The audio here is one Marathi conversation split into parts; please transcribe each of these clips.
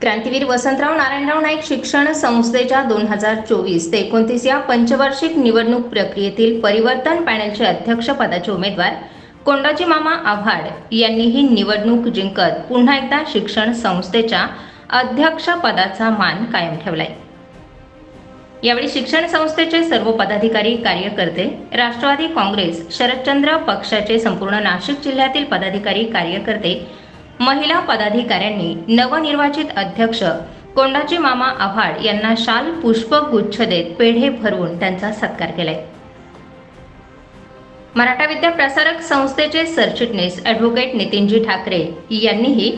क्रांतीवीर वसंतराव नारायणराव नाईक शिक्षण संस्थेच्या दोन हजार चोवीस ते एकोणतीस या पंचवार्षिक निवडणूक प्रक्रियेतील परिवर्तन पॅनलचे अध्यक्षपदाचे उमेदवार कोंडाजी मामा आव्हाड यांनी ही निवडणूक जिंकत पुन्हा एकदा शिक्षण संस्थेच्या अध्यक्षपदाचा मान कायम ठेवलाय. यावेळी शिक्षण संस्थेचे सर्व पदाधिकारी कार्यकर्ते राष्ट्रवादी काँग्रेस शरदचंद्र पक्षाचे संपूर्ण नाशिक जिल्ह्यातील पदाधिकारी कार्यकर्ते महिला पदाधिकाऱ्यांनी नवनिर्वाचित अध्यक्ष कोंडाजी मामा आव्हाड यांना शाल पुष्पगुच्छ देत पेढे भरवून त्यांचा सत्कार केलाय. मराठा विद्या प्रसारक संस्थेचे सरचिटणीस ॲडव्होकेट नितीनजी ठाकरे यांनीही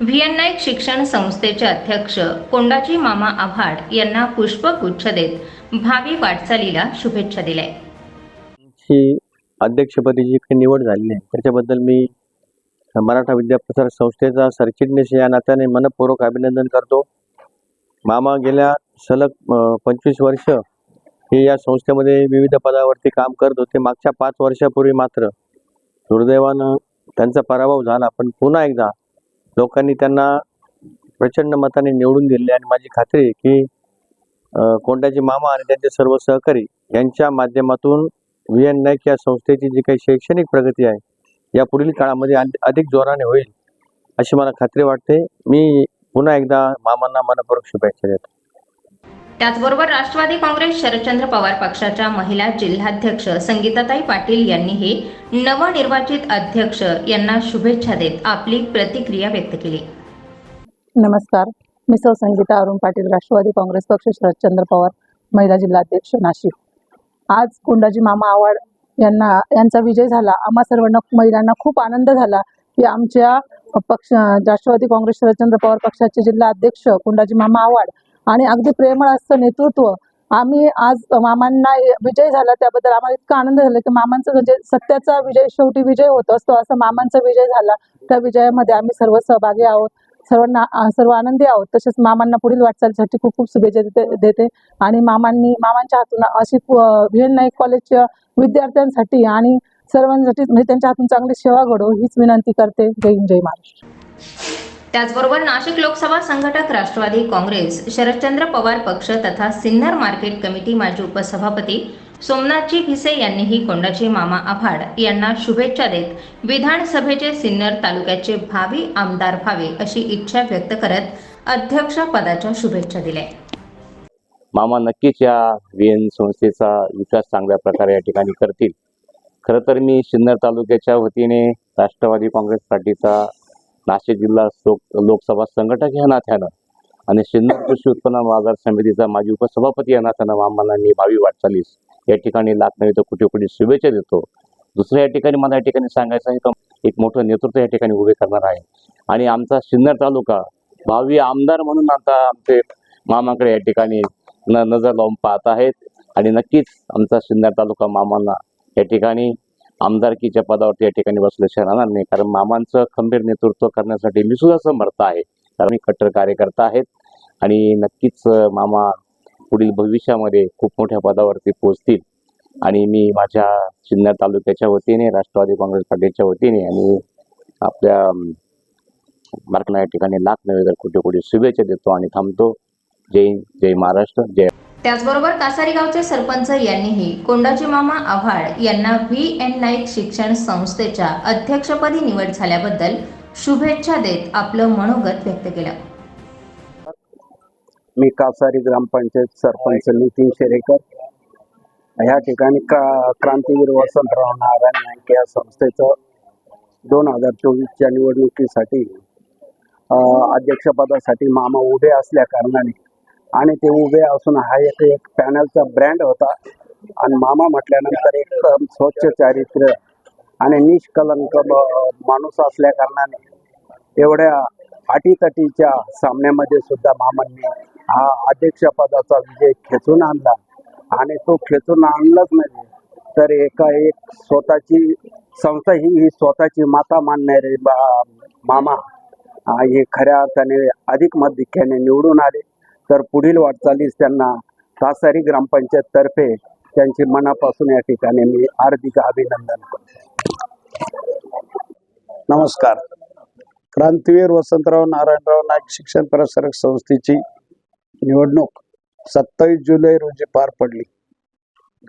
व्ही नाईक शिक्षण संस्थेचे अध्यक्ष कोंडाजी मामा आव्हाड यांना पुष्पगुच्छ देत भावी वाटचालीला शुभेच्छा दिल्या. अध्यक्षपदी जी काही निवड झालेली आहे त्याच्याबद्दल मी मराठा विद्याप्रसार संस्थेचा सरचिटणीस या नात्याने मनपूर्वक अभिनंदन करतो. मामा गेल्या सलग पंचवीस वर्ष हे या संस्थेमध्ये विविध पदावरती काम करत होते. मागच्या पाच वर्षापूर्वी मात्र दुर्दैवानं त्यांचा पराभव झाला. पण पुन्हा एकदा लोकांनी त्यांना प्रचंड मताने निवडून दिले. आणि माझी खात्री आहे की अ, कोंडाजी मामा आणि त्यांचे सर्व सहकारी यांच्या माध्यमातून व्ही एन नाईक या संस्थेची जी काही शैक्षणिक प्रगती आहे या पुढील काळामध्ये अधि- अधिक जोराने होईल अशी मला खात्री वाटते. मी पुन्हा एकदा मामांना मनपूर्वक शुभेच्छा देतो. त्याचबरोबर राष्ट्रवादी काँग्रेस शरदचंद्र पवार पक्षाच्या महिला जिल्हाध्यक्ष संगीताताई पाटील यांनीही नवनिर्वाचित अध्यक्ष यांना शुभेच्छा देत आपली प्रतिक्रिया व्यक्त केली. नमस्कार. मी सौ संगीता अरुण पाटील राष्ट्रवादी काँग्रेस पक्ष शरदचंद्र पवार महिला जिल्हाध्यक्ष नाशिक. आज कोंडाजी मामा आव्हाड यांना यांचा विजय झाला. आम्हा सर्वांना महिलांना खूप आनंद झाला की आमच्या पक्ष राष्ट्रवादी काँग्रेस शरदचंद्र पवार पक्षाचे जिल्हा अध्यक्ष कुंडाजी मामा आव्हाड आणि अगदी प्रेमळ असं नेतृत्व. आम्ही आज मामांना विजय झाला त्याबद्दल आम्हाला इतका आनंद झाला की मामांचं म्हणजे सत्याचा विजय शेवटी विजय होत असतो असं मामांचा विजय झाला. त्या विजयामध्ये आम्ही सर्व सहभागी आहोत. सर्वांना सर्व आनंदी आहोत. तसेच मामांना पुढील वाटचालीसाठी खूप खूप शुभेच्छा देते देते. आणि मामांनी मामांच्या हातून अशी व्ही नाईक कॉलेजच्या विद्यार्थ्यांसाठी आणि सर्वांसाठी म्हणजे त्यांच्या हातून चांगली सेवा घडो हीच विनंती करते. जय जय महाराष्ट्र. त्याचबरोबर नाशिक लोकसभा संघटक राष्ट्रवादी काँग्रेस शरदचंद्र पवार पक्ष तथा सिन्नर मार्केट कमिटी माजी उपसभापती सोमनाथजी भिसे यांनीही कोंडाजी मामा आभाड यांना शुभेच्छा देत विधानसभेचे सिन्नर तालुक्याचे भावी आमदार व्हावे अशी इच्छा व्यक्त करत अध्यक्षपदाच्या शुभेच्छा दिल्या. मामा नक्कीच या व्ही एन संस्थेचा विकास चांगल्या प्रकारे या ठिकाणी करतील. खरं तर मी सिन्नर तालुक्याच्या वतीने राष्ट्रवादी काँग्रेस पार्टीचा नाशिक जिल्हा लोकसभा संघटक या नात्यानं आणि सिन्नर कृषी उत्पन्न बाजार समितीचा माजी उपसभापती या नात्यानं मामांना मी भावी वाटचालीस. या ठिकाणी लाख नव्हे तर कुठे कुठे शुभेच्छा देतो. दुसरं या ठिकाणी मला या ठिकाणी सांगायचं आहे का एक मोठं नेतृत्व या ठिकाणी उभे करणार आहे. आणि आमचा सिन्नर तालुका भावी आमदार म्हणून आता आमचे मामाकडे या ठिकाणी न नजर लावून पाहत आहेत. आणि नक्कीच आमचा सिन्नर तालुका मामांना या ठिकाणी आमदारकीच्या पदावरती या ठिकाणी बसल्याशिवाय राहणार नाही. कारण मामांचं खंबीर नेतृत्व करण्यासाठी मी सुद्धा समर्थ आहे. कारण मी कट्टर कार्यकर्ता आहेत. आणि नक्कीच मामा पुढील भविष्यामध्ये खूप मोठ्या पदावरती पोहोचतील. आणि मी माझ्या सिन्नर तालुक्याच्या वतीने राष्ट्रवादी काँग्रेस पार्टीच्या वतीने आणि आपल्या मार्कला या ठिकाणी लाख नव्हे तर कुठे कुठे शुभेच्छा देतो आणि थांबतो. जय जय महाराष्ट्र जय त्याचबरोबर कासारी गावचे सरपंच यांनीही कोंडाजी मामा आव्हाड यांना व्ही एन नाईक शिक्षण संस्थेच्या अध्यक्षपदी निवड झाल्याबद्दल शुभेच्छा देत आपलं मनोगत व्यक्त केलं. मी कासारी ग्रामपंचायत सरपंच नितीन शेरेकर. ह्या ठिकाणी क्रा क्रांतीवीर वसंतराव नारायण नाईक या संस्थेचं दोन हजार चोवीसच्या निवडणुकीसाठी अध्यक्षपदासाठी मामा उभे असल्या कारणाने आणि ते उभे असून हा एक एक पॅनलचा ब्रँड होता. आणि मामा म्हटल्यानंतर एक स्वच्छ चारित्र्य आणि निष्कलंक माणूस असल्या कारणाने एवढ्या अटीतटीच्या सामन्यामध्ये सुद्धा मामांनी हा अध्यक्षपदाचा विजय खेचून आणला. आणि तो खेचून आणलाच नाही तर एका एक स्वतःची संस्था ही ही स्वतःची माता मानणारे बा- मामा हे खऱ्या अर्थाने अधिक मधिक्याने निवडून आले. तर पुढील वाटचालीस त्यांना कासारी ग्रामपंचायत तर्फे त्यांचे मनापासून या ठिकाणी मी हार्दिक अभिनंदन करतो. नमस्कार. क्रांतीवीर वसंतराव नारायणराव नाईक शिक्षण प्रसारक संस्थेची निवडणूक सत्तावीस जुलै रोजी पार पडली.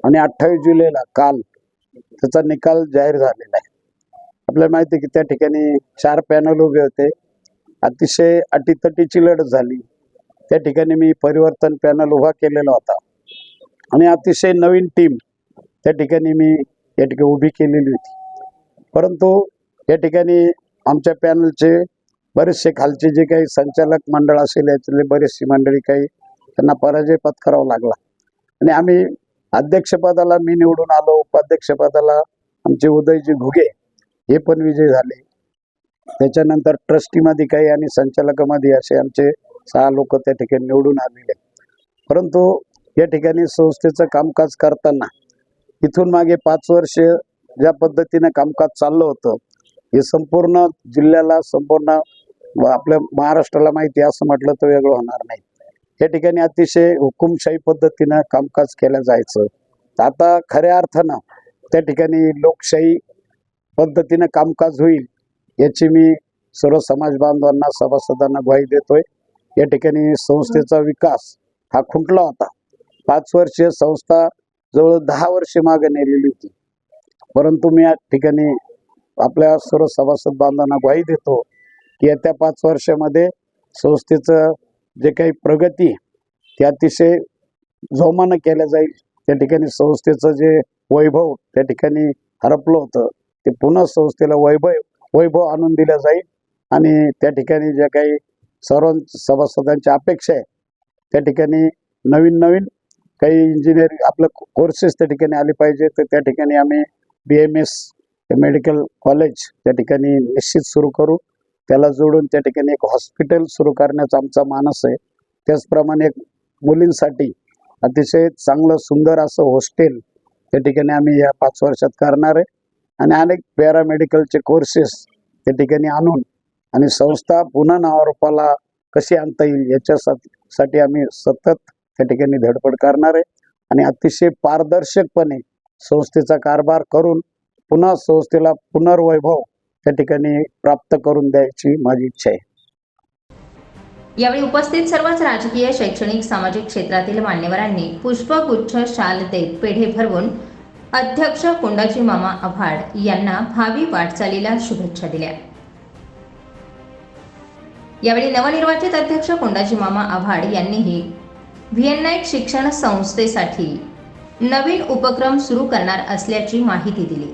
आणि अठ्ठावीस जुलैला काल त्याचा निकाल जाहीर झालेला आहे. आपल्याला माहिती आहे की त्या ठिकाणी चार पॅनल उभे होते. अतिशय अटीतटीची लढत झाली. त्या ठिकाणी मी परिवर्तन पॅनल उभा केलेला होता. आणि अतिशय नवीन टीम त्या ठिकाणी मी या ठिकाणी उभी केलेली होती. परंतु या ठिकाणी आमच्या पॅनलचे बरेचसे खालचे जे काही संचालक मंडळ असेल यातले बरेचशी मंडळी काही त्यांना पराजय पत्करावा लागला. आणि आम्ही अध्यक्षपदाला मी निवडून आलो उपाध्यक्षपदाला आमचे उदयजी घुगे हे पण विजय झाले. त्याच्यानंतर ट्रस्टीमध्ये काही आणि संचालकामध्ये असे आमचे सहा लोक त्या ठिकाणी निवडून आलेले. परंतु या ठिकाणी संस्थेचं कामकाज करताना इथून मागे पाच वर्ष ज्या पद्धतीने कामकाज चाललं होतं हे संपूर्ण जिल्ह्याला संपूर्ण व आपल्या महाराष्ट्राला माहिती असं म्हटलं तर वेगळं होणार नाही. या ठिकाणी अतिशय हुकुमशाही पद्धतीनं कामकाज केलं जायचं. आता खऱ्या अर्थानं त्या ठिकाणी लोकशाही पद्धतीनं कामकाज होईल याची मी सर्व समाज बांधवांना सभासदांना ग्वाही देतोय. या ठिकाणी संस्थेचा विकास हा खुंटला होता. पाच वर्षीय संस्था जवळ दहा वर्षे मागे नेलेली होती. परंतु मी या ठिकाणी आपल्या सर्व सभासद बांधवांना ग्वाही देतो येत्या पाच वर्षामध्ये संस्थेचं जे काही प्रगती ते अतिशय जोमानं केल्या जाईल. त्या ठिकाणी संस्थेचं जे वैभव त्या ठिकाणी हरपलं होतं ते पुन्हा संस्थेला वैभव वैभव आणून दिलं जाईल. आणि त्या ठिकाणी ज्या काही सर्व सभासदांच्या अपेक्षा आहे त्या ठिकाणी नवीन नवीन काही इंजिनिअरिंग आपलं कोर्सेस त्या ठिकाणी आले पाहिजे. तर त्या ठिकाणी आम्ही B M S medical college त्या ठिकाणी निश्चित सुरू करू. त्याला जोडून त्या ठिकाणी एक हॉस्पिटल सुरू करण्याचा आमचा मानस आहे. त्याचप्रमाणे मुलींसाठी अतिशय चांगलं सुंदर असं हॉस्टेल त्या ठिकाणी आम्ही या पाच वर्षात करणार आहे. आणि अनेक पॅरामेडिकलचे कोर्सेस त्या ठिकाणी आणून आणि संस्था पुन्हा नावारूपाला कशी आणता येईल याच्यासाठी साठी आम्ही सतत त्या ठिकाणी धडपड करणार आहे. आणि अतिशय पारदर्शकपणे संस्थेचा कारभार करून पुन्हा संस्थेला पुनर्वैभव त्या ठिकाणी प्राप्त करून द्यायची माझी इच्छा आहे. यावेळी उपस्थित सर्वच राजकीय शैक्षणिक सामाजिक क्षेत्रातील मान्यवरांनी पुष्पगुच्छ शाल देत पेढे भरवून अध्यक्ष कोंडाजी मामा आव्हाड यांना भावी वाटचालीला शुभेच्छा दिल्या. यावेळी नवनिर्वाचित अध्यक्ष कोंडाजी मामा आव्हाड यांनीही व्हिएन शिक्षण संस्थेसाठी नवीन उपक्रम सुरू करणार असल्याची माहिती दिली.